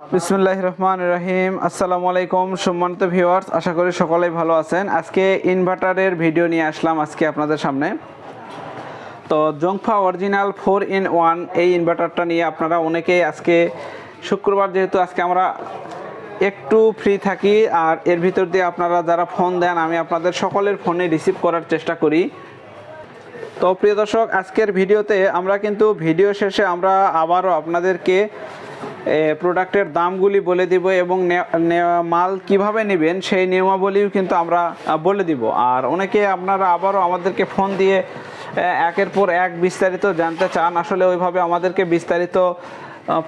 বিসমুল্লাহ রহমান রহিম। আসসালামু আলাইকুম সম্মানিত ভিউয়ার্স, আশা করি সকলেই ভালো আছেন। আজকে ইনভার্টারের ভিডিও নিয়ে আসলাম আজকে আপনাদের সামনে। তো জংফা অরিজিনাল ফোর ইন ওয়ান, এই ইনভার্টারটা নিয়ে আপনারা অনেকেই আজকে, শুক্রবার যেহেতু আজকে আমরা একটু ফ্রি থাকি, আর এর ভিতর দিয়ে আপনারা যারা ফোন দেন, আমি আপনাদের সকলের ফোনে রিসিভ করার চেষ্টা করি। তো প্রিয় দর্শক, আজকের ভিডিওতে আমরা কিন্তু ভিডিও শেষে আমরা আবারও আপনাদেরকে প্রোডাক্টের দামগুলি বলে দিব এবং মাল কীভাবে নেবেন সেই নিয়মাবলীও কিন্তু আমরা বলে দিব। আর অনেকে আপনারা আবারও আমাদেরকে ফোন দিয়ে একের পর এক বিস্তারিত জানতে চান, আসলে ওইভাবে আমাদেরকে বিস্তারিত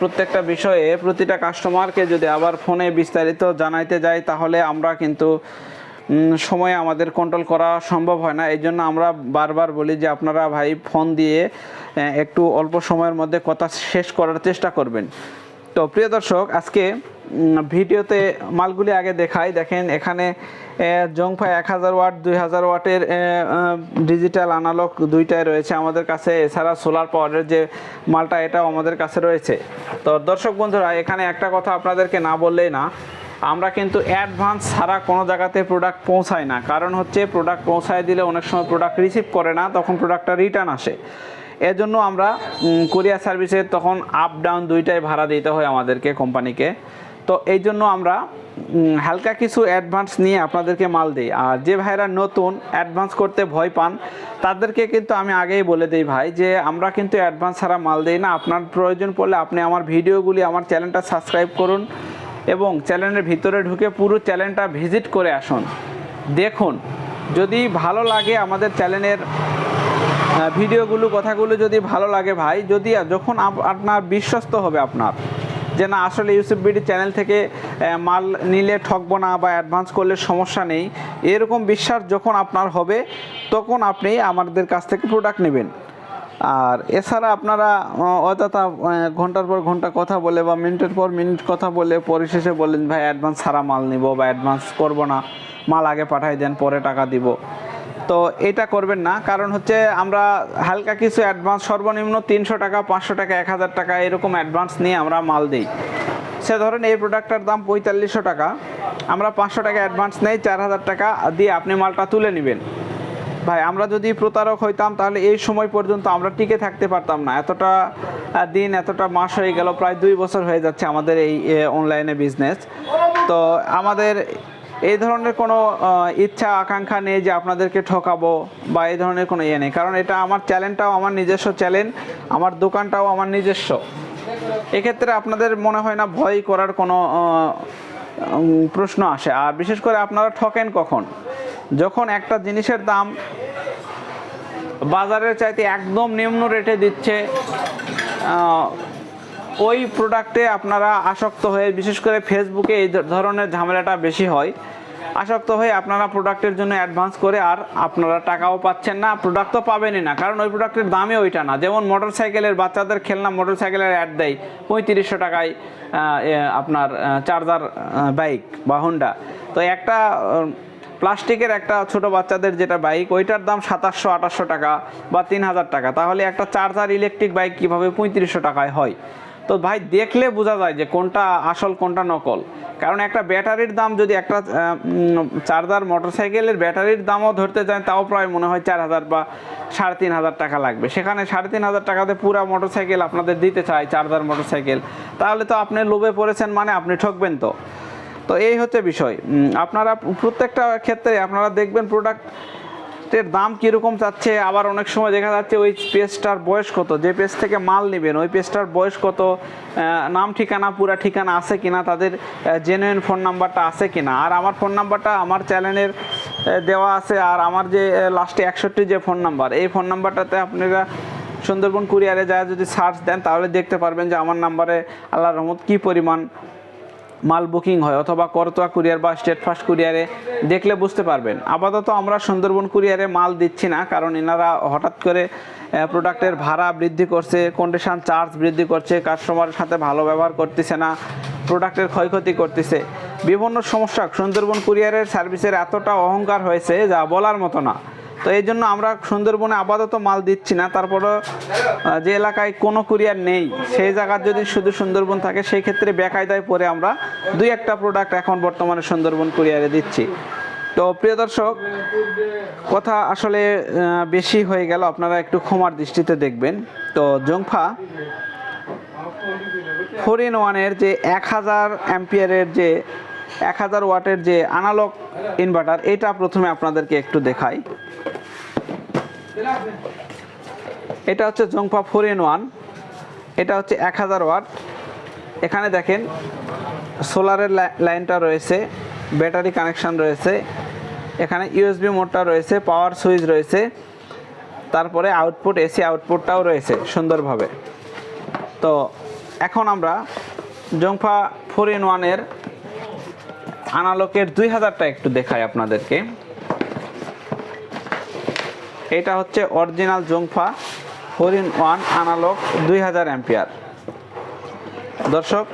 প্রত্যেকটা বিষয়ে প্রতিটা কাস্টমারকে যদি আবার ফোনে বিস্তারিত জানাইতে যাই, তাহলে আমরা কিন্তু সময়ে আমাদের কন্ট্রোল করা সম্ভব হয় না। এই জন্য আমরা বারবার বলি যে, আপনারা ভাই ফোন দিয়ে একটু অল্প সময়ের মধ্যে কথা শেষ করার চেষ্টা করবেন। তো প্রিয় দর্শক, আজকে ভিডিওতে মালগুলি আগে দেখাই। দেখেন, এখানে জংফা এক হাজার ওয়াট, দুই হাজার ওয়াটের ডিজিটাল আনালগ দুইটাই রয়েছে আমাদের কাছে। এছাড়া সোলার পাওয়ারের যে মালটা, এটাও আমাদের কাছে রয়েছে। তো দর্শক বন্ধুরা, এখানে একটা কথা আপনাদেরকে না বললেই না, আমরা কিন্তু অ্যাডভান্স ছাড়া কোনো জায়গাতে প্রোডাক্ট পৌঁছাই না। কারণ হচ্ছে প্রোডাক্ট পৌঁছায় দিলে অনেক সময় প্রোডাক্ট রিসিভ করে না, তখন প্রোডাক্টটা রিটার্ন আসে। এজন্য আমরা কোরিয়ার সার্ভিসে তখন আপ ডাউন দুইটাই ভাড়া দিতে হয় আমাদেরকে কোম্পানিকে তো এই জন্য আমরা হালকা কিছু অ্যাডভান্স নিয়ে আপনাদেরকে মাল দিই। আর যে ভাইরা নতুন অ্যাডভান্স করতে ভয় পান, তাদেরকে কিন্তু আমি আগেই বলে দিই ভাই যে, আমরা কিন্তু অ্যাডভান্স ছাড়া মাল দিই না। আপনার প্রয়োজন পড়লে আপনি আমার ভিডিওগুলি, আমার চ্যানেলটা সাবস্ক্রাইব করুন এবং চ্যানেলের ভিতরে ঢুকে পুরো চ্যানেলটা ভিজিট করে আসুন। দেখুন, যদি ভালো লাগে আমাদের চ্যানেলের ভিডিওগুলো, কথাগুলো যদি ভালো লাগে ভাই, যদি যখন আপ- আপনার বিশ্বস্ত হবে আপনার, যে না, আসলে ইউসুফ বিডি চ্যানেল থেকে মাল নিলে ঠকবো না বা অ্যাডভান্স করলে সমস্যা নেই, এরকম বিশ্বাস যখন আপনার হবে, তখন আপনি আমাদের কাছ থেকে প্রোডাক্ট নেবেন। আর এছাড়া আপনারা অযথা ঘণ্টার পর ঘণ্টা কথা বলে বা মিনিটের পর মিনিট কথা বলে, পরিশেষে বলেন, ভাই অ্যাডভান্স ছাড়া মাল নিব বা অ্যাডভান্স করব না, মাল আগে পাঠাই দেন, পরে টাকা দিব। তো এটা করবেন না। কারণ হচ্ছে আমরা হালকা কিছু অ্যাডভান্স সর্বনিম্ন তিনশো টাকা, পাঁচশো টাকা, এক হাজার টাকা এরকম অ্যাডভান্স নিয়ে আমরা মাল দিই। সে ধরেন এই প্রোডাক্টটার দাম পঁয়তাল্লিশশো টাকা। আমরা পাঁচশো টাকা অ্যাডভান্স নেই, চার হাজার টাকা দিয়ে আপনি মালটা তুলে নেবেন। ভাই, আমরা যদি প্রতারক হইতাম তাহলে এই সময় পর্যন্ত আমরা টিকে থাকতে পারতাম না। এতটা দিন, এতটা মাস হয়ে গেল, প্রায় দুই বছর হয়ে যাচ্ছে আমাদের এই অনলাইনে বিজনেস তো আমাদের এই ধরনের কোনো ইচ্ছা, আকাঙ্ক্ষা নেই যে আপনাদেরকে ঠকাবো বা এই ধরনের কোনো ইয়ে নেই। কারণ এটা আমার চ্যালেঞ্জটাও আমার নিজস্ব চ্যালেঞ্জ, আমার দোকানটাও আমার নিজস্ব। এক্ষেত্রে আপনাদের মনে হয় না ভয় করার কোনো প্রশ্ন আসে। আর বিশেষ করে আপনারা ঠকেন কখন? যখন একটা জিনিসের দাম বাজারের চাইতে একদম নিম্ন রেটে দিচ্ছে ওই প্রোডাক্টে আপনারা আসক্ত হয়ে, বিশেষ করে ফেসবুকে এই ধরনের ঝামেলাটা বেশি হয়। আসক্ত হয়ে আপনারা প্রোডাক্টের জন্য অ্যাডভান্স করে আর আপনারা টাকাও পাচ্ছেন না প্রোডাক্ট তো পাবেনই না। কারণ ওই প্রোডাক্টের দামে ওইটা না। যেমন মোটর সাইকেলের বাচ্চাদের খেলনা মোটর সাইকেলের অ্যাড দেয় পঁয়ত্রিশশো টাকায় আপনার চার্জার বাইক বা হোন্ডা তো একটা প্লাস্টিকের একটা ছোট বাচ্চাদের যেটা বাইক ওইটার দাম সাতাশশো আঠাশশো টাকা বা তিন হাজার টাকা। তাহলে একটা চার্জার ইলেকট্রিক বাইক কীভাবে পঁয়ত্রিশশো টাকায় হয়? তো ভাই দেখলে বোঝা যায় যে কোনটা আসল, কোনটা নকল। কারণ একটা ব্যাটারির দাম যদি একটা চার্জার মোটরসাইকেলের ব্যাটারির দামও ধরতে যান তাও প্রায় মনে হয় চার হাজার বা সাড়ে তিন হাজার টাকা লাগবে। সেখানে সাড়ে তিন হাজার টাকাতে পুরা মোটরসাইকেল আপনাদের দিতে চায় চার্জার মোটরসাইকেল। তাহলে তো আপনি লোভে পড়েছেন মানে আপনি ঠকবেন তো। তো এই হচ্ছে বিষয়। আপনারা প্রত্যেকটা ক্ষেত্রে আপনারা দেখবেন প্রোডাক্টের দাম কীরকম চাচ্ছে? আবার অনেক সময় দেখা যাচ্ছে ওই পেজটার বয়স কত? যে পেজ থেকে মাল নেবেন, ওই পেজটার বয়স কত? নাম ঠিকানা, পুরা ঠিকানা আছে কিনা? তাদের জেনুইন ফোন নাম্বারটা আছে কিনা? আর আমার ফোন নাম্বারটা আমার চ্যানেলের দেওয়া আছে। আর আমার যে লাস্টে একষট্টি যে ফোন নাম্বার এই ফোন নাম্বারটাতে আপনারা সুন্দরবন কুরিয়ারে যায় যদি সার্চ দেন, তাহলে দেখতে পারবেন যে আমার নাম্বারে আল্লাহ রহমত কী পরিমাণ মাল বুকিং হয় অথবা করতোয়া কুরিয়ার বা স্টেট ফার্স্ট কুরিয়ারে দেখলে বুঝতে পারবেন। আপাতত আমরা সুন্দরবন কুরিয়ারে মাল দিচ্ছি না, কারণ এনারা হঠাৎ করে প্রোডাক্টের ভাড়া বৃদ্ধি করছে কন্ডিশন চার্জ বৃদ্ধি করছে কাস্টমারের সাথে ভালো ব্যবহার করতেছে না, প্রোডাক্টের ক্ষয়ক্ষতি করতেছে। বিভিন্ন সমস্যা, সুন্দরবন কুরিয়ারের সার্ভিসের এতটা অহংকার হয়েছে যা বলার মতো না। তো এই জন্য আমরা সুন্দরবনে আপাতত মাল দিচ্ছি না। তারপরও যে এলাকায় কোনো কুরিয়ার নেই, সেই জায়গার যদি শুধু সুন্দরবন থাকে, সেই ক্ষেত্রে বেকায়দায় পরে আমরা দুই একটা প্রোডাক্ট এখন বর্তমানে সুন্দরবন কুরিয়ারে দিচ্ছি। তো প্রিয় দর্শক, কথা আসলে বেশি হয়ে গেল। আপনারা একটু ক্ষমার দৃষ্টিতে দেখবেন। তো জংফা, ফোর ইন ওয়ানের যে এক হাজার অ্যাম্পিয়ারের যে এক হাজার ওয়াটের যে আনালগ ইনভার্টার এটা প্রথমে আপনাদেরকে একটু দেখাই। এটা হচ্ছে জংফা ফোর ইন ওয়ান, এটা হচ্ছে এক হাজার ওয়াট। এখানে দেখেন, সোলারের লাইনটা রয়েছে, ব্যাটারি কানেকশন রয়েছে, এখানে ইউএসবি মোটটা রয়েছে, পাওয়ার সুইচ রয়েছে, তারপরে আউটপুট, এসি আউটপুটটাও রয়েছে সুন্দরভাবে। তো এখন আমরা জংফা ফোর ইন ওয়ানের আনালোকের দুই হাজারটা একটু দেখাই আপনাদেরকে। এটা হচ্ছে অরিজিনাল জংফা, ফোর ইন ওয়ান আনালক দুই হাজার অ্যাম্পিয়ার। দর্শক,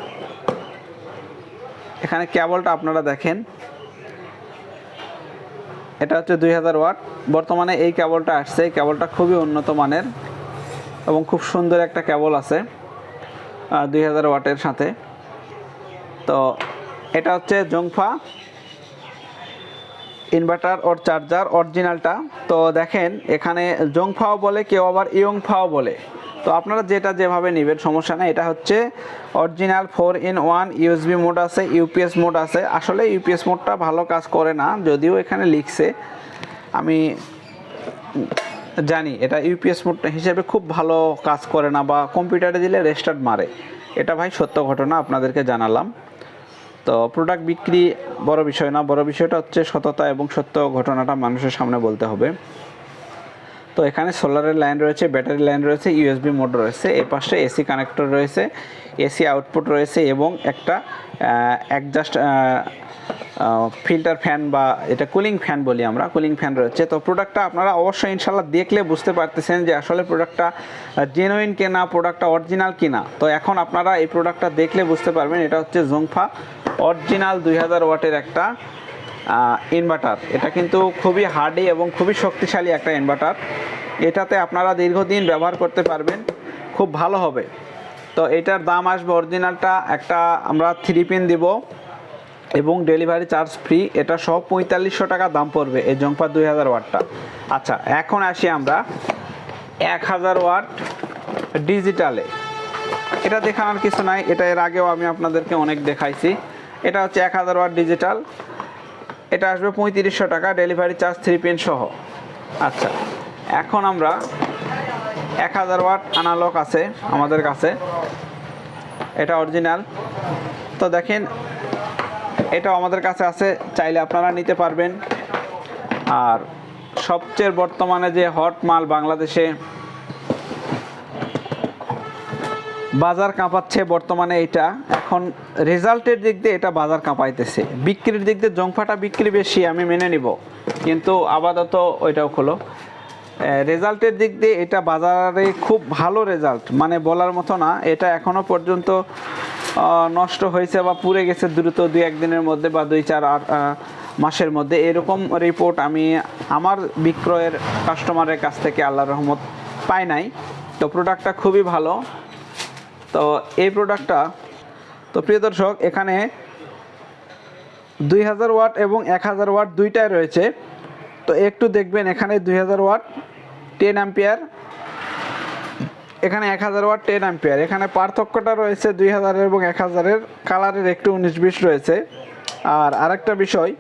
এখানে কেবলটা আপনারা দেখেন। এটা হচ্ছে দুই হাজার ওয়াট। বর্তমানে এই কেবলটা আসছে। এই কেবলটা খুবই উন্নত মানের এবং খুব সুন্দর একটা কেবল আছে দুই হাজার ওয়াটের সাথে। তো এটা হচ্ছে জংফা ইনভার্টার ওর চার্জার অরিজিনালটা। তো দেখেন, এখানে জংফাও বলে, কেউ আবার ইয়ংফাও বলে। তো আপনারা যেটা যেভাবে নেবেন, সমস্যা নেই। এটা হচ্ছে original four in one USB mode আছে, ইউপিএস মোড আছে। আসলে ইউপিএস মোডটা ভালো কাজ করে না, যদিও এখানে লিখছে। আমি জানি, এটা ইউপিএস মোড হিসেবে খুব ভালো কাজ করে না, বা কম্পিউটারে দিলে রেস্টার্ট মারে। এটা ভাই সত্য ঘটনা, আপনাদেরকে জানালাম। তো প্রোডাক্ট বিক্রি বড় বিষয় না, বড় বিষয়টা হচ্ছে সততা এবং সত্য ঘটনাটা মানুষের সামনে বলতে হবে। তো এখানে সোলারের লাইন রয়েছে ব্যাটারি লাইন রয়েছে ইউএসবি মোড রয়েছে, এ পাশে এসি কানেক্টর রয়েছে এসি আউটপুট রয়েছে এবং একটা অ্যাডজাস্ট ফিল্টার ফ্যান বা এটা কুলিং ফ্যান বলি আমরা কুলিং ফ্যান রয়েছে। তো প্রোডাক্টটা আপনারা অবশ্যই ইনশাল্লাহ দেখলে বুঝতে পারতেছেন যে আসলে প্রোডাক্টটা জেনুইন কেনা প্রোডাক্টটা অরিজিনাল কিনা। তো এখন আপনারা এই প্রোডাক্টটা দেখলে বুঝতে পারবেন, এটা হচ্ছে জোংফা অরিজিনাল দুই হাজার ওয়াটের একটা ইনভার্টার এটা কিন্তু খুবই হার্ডি এবং খুবই শক্তিশালী একটা ইনভার্টার এটাতে আপনারা দীর্ঘদিন ব্যবহার করতে পারবেন, খুব ভালো হবে। তো এটার দাম আসবে অরিজিনালটা একটা আমরা থ্রি পিন দিব এবং ডেলিভারি চার্জ ফ্রি এটা সব পঁয়তাল্লিশশো টাকা দাম পড়বে এই জংপা দুই হাজার ওয়াটটা। আচ্ছা এখন আসি আমরা এক হাজার ওয়াট ডিজিটালে। এটা দেখানোর কিছু নাই, এটা এর আগেও আমি আপনাদেরকে অনেক দেখাইছি। এটা হচ্ছে এক হাজার ওয়াট ডিজিটাল এটা আসবে পঁয়ত্রিশশো টাকা ডেলিভারি চার্জ থ্রি পিন সহ। আচ্ছা এখন আমরা এক হাজার ওয়াট আনালক আছে আমাদের কাছে। এটা অরিজিনাল তো দেখেন এটা আমাদের কাছে আছে, চাইলে আপনারা নিতে পারবেন। আর সবচেয়ে বর্তমানে যে হট মাল বাংলাদেশে বাজার কাঁপাচ্ছে বর্তমানে এটা এখন রেজাল্টের দিক দিয়ে এটা বাজার কাঁপাইতেছে। বিক্রির দিক দিয়ে জংফাটা বিক্রি বেশি, আমি মেনে নিব। কিন্তু আপাতত ওইটাও খোলো। রেজাল্টের দিক দিয়ে এটা বাজারে খুব ভালো রেজাল্ট। মানে বলার মতো না, এটা এখনও পর্যন্ত নষ্ট হয়েছে বা পুড়ে গেছে দ্রুত দুই একদিনের মধ্যে বা দুই চার আট মাসের মধ্যে। এরকম রিপোর্ট আমি আমার বিক্রয়ের কাস্টমারের কাছ থেকে আল্লাহ রহমত পাই নাই। তো প্রোডাক্টটা খুবই ভালো। তো এই প্রোডাক্টটা তো প্রিয় দর্শক, এখানে দুই হাজার ওয়াট এবং এক হাজার ওয়াট দুইটাই রয়েছে। তো একটু দেখবেন এখানে দুই হাজার ওয়াট টেন অ্যাম্পিয়ার, এখানে এক হাজার ওয়াট টেন অ্যাম্পিয়ার। এখানে পার্থক্যটা রয়েছে দুই হাজারের এবং এক হাজারের কালারের একটু উনিশ বিশ রয়েছে। আর আরেকটা বিষয়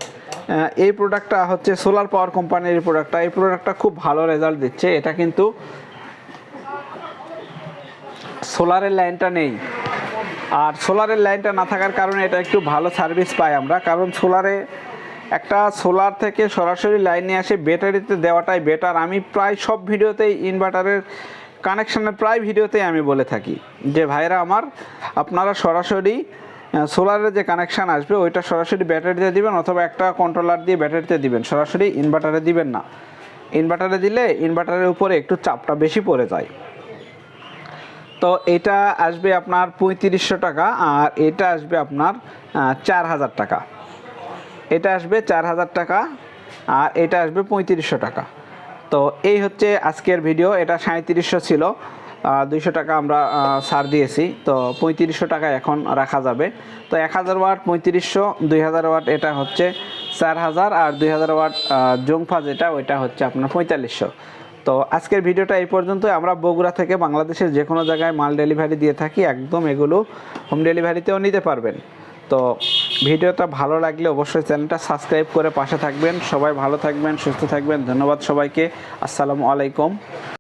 এই প্রোডাক্টটা হচ্ছে সোলার পাওয়ার কোম্পানির প্রোডাক্টটা। এই প্রোডাক্টটা খুব ভালো রেজাল্ট দিচ্ছে। এটা কিন্তু সোলারের লাইনটা নেই। আর সোলারের লাইনটা না থাকার কারণে এটা একটু ভালো সার্ভিস পাই আমরা। কারণ সোলারে একটা সোলার থেকে সরাসরি লাইন নিয়ে আসে ব্যাটারিতে দেওয়াটাই বেটার আমি প্রায় সব ভিডিওতেই ইনভার্টারের কানেকশানের প্রায় ভিডিওতেই আমি বলে থাকি যে ভাইরা আমার, আপনারা সরাসরি সোলারের যে কানেকশান আসবে, ওইটা সরাসরি ব্যাটারিতে দিবেন অথবা একটা কন্ট্রোলার দিয়ে ব্যাটারিতে দিবেন। সরাসরি ইনভার্টারে দিবেন না। ইনভার্টারে দিলে ইনভার্টারের উপরে একটু চাপটা বেশি পড়ে যায়। তো এটা আসবে আপনার পঁয়ত্রিশশো টাকা আর এটা আসবে আপনার চার হাজার টাকা। এটা আসবে চার হাজার টাকা আর এটা আসবে পঁয়ত্রিশশো টাকা। তো এই হচ্ছে আজকের ভিডিও, এটা সাঁত্রিশশো ছিল দুইশো টাকা আমরা ছাড় দিয়েছি। তো পঁয়ত্রিশশো টাকা এখন রাখা যাবে। তো এক হাজার ওয়াট পঁয়ত্রিশশো দুই হাজার ওয়াট এটা হচ্ছে চার হাজার আর দুই হাজার ওয়াট জংফা যেটা, ওইটা হচ্ছে আপনার পঁয়তাল্লিশশো। তো আজকের ভিডিওটা এই পর্যন্ত আমরা বগুড়া থেকে বাংলাদেশের যে কোনো জায়গায় মাল ডেলিভারি দিয়ে থাকি, একদম এগুলো হোম ডেলিভারিতেও নিতে পারবেন। তো ভিডিওটা ভালো লাগলে অবশ্যই চ্যানেলটা সাবস্ক্রাইব করে পাশে থাকবেন। সবাই ভালো থাকবেন, সুস্থ থাকবেন। ধন্যবাদ সবাইকে। আসসালামু আলাইকুম।